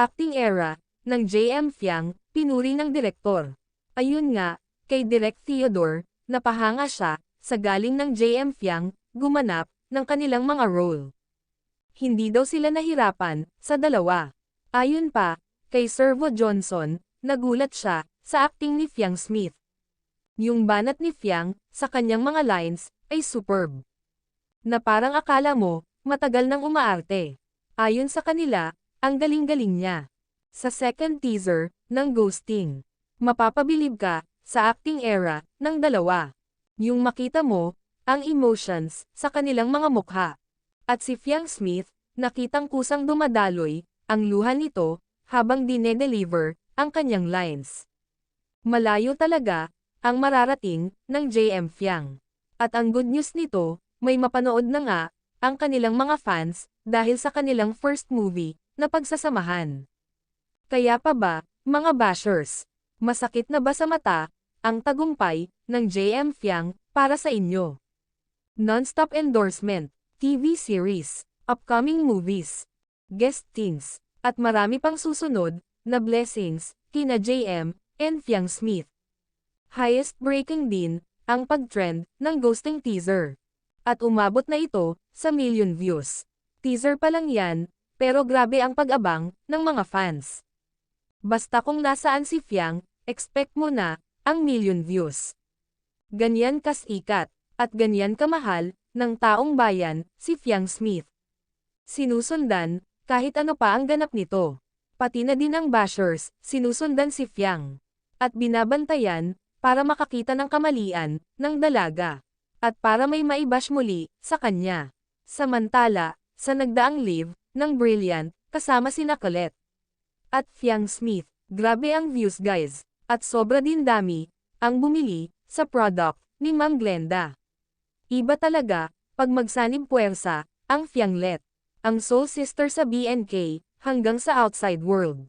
Acting era, ng J.M. Fiang, pinuri ng direktor. Ayun nga, kay Direk Theodore, napahanga siya, sa galing ng J.M. Fiang, gumanap, ng kanilang mga role. Hindi daw sila nahirapan, sa dalawa. Ayon pa, kay Servo Johnson, nagulat siya, sa acting ni Fiang Smith. Yung banat ni Fiang, sa kanyang mga lines, ay superb. Na parang akala mo, matagal nang umaarte. Ayon sa kanila, ang galing-galing niya. Sa second teaser, ng Ghosting. Mapapabilib ka, sa acting era, ng dalawa. Yung makita mo, ang emotions, sa kanilang mga mukha. At si Fiang Smith, nakitang kusang dumadaloy, ang luha nito, habang dinedeliver, ang kanyang lines. Malayo talaga, ang mararating, ng JM Fiang. At ang good news nito, may mapanood na nga, ang kanilang mga fans, dahil sa kanilang first movie, na pagsasamahan. Kaya pa ba, mga bashers, masakit na ba sa mata, ang tagumpay, ng JM Fiang, para sa inyo? Non-stop endorsement, TV series, upcoming movies, guest things, at marami pang susunod, na blessings, kina JM, and Fiang Smith. Highest breaking din, ang pag-trend, ng ghosting teaser. At umabot na ito, sa million views. Teaser pa lang yan, pero grabe ang pag-abang, ng mga fans. Basta kung nasaan si Fiang, expect mo na, ang million views. Ganyan kasikat, at ganyan kamahal, ng taong bayan, si Fiang Smith. Sinusundan, kahit ano pa ang ganap nito. Pati na din ang bashers, sinusundan si Fiang. At binabantayan, para makakita ng kamalian, ng dalaga. At para may maibash muli, sa kanya. Samantala, sa nagdaang live, ng Brilliant, kasama si Colette. At Fiang Smith, grabe ang views guys. At sobra din dami, ang bumili, sa product, ni Ma'am Glenda. Iba talaga, pag magsanib puwersa, ang Fianglet. Ang soul sister sa BNK, hanggang sa outside world.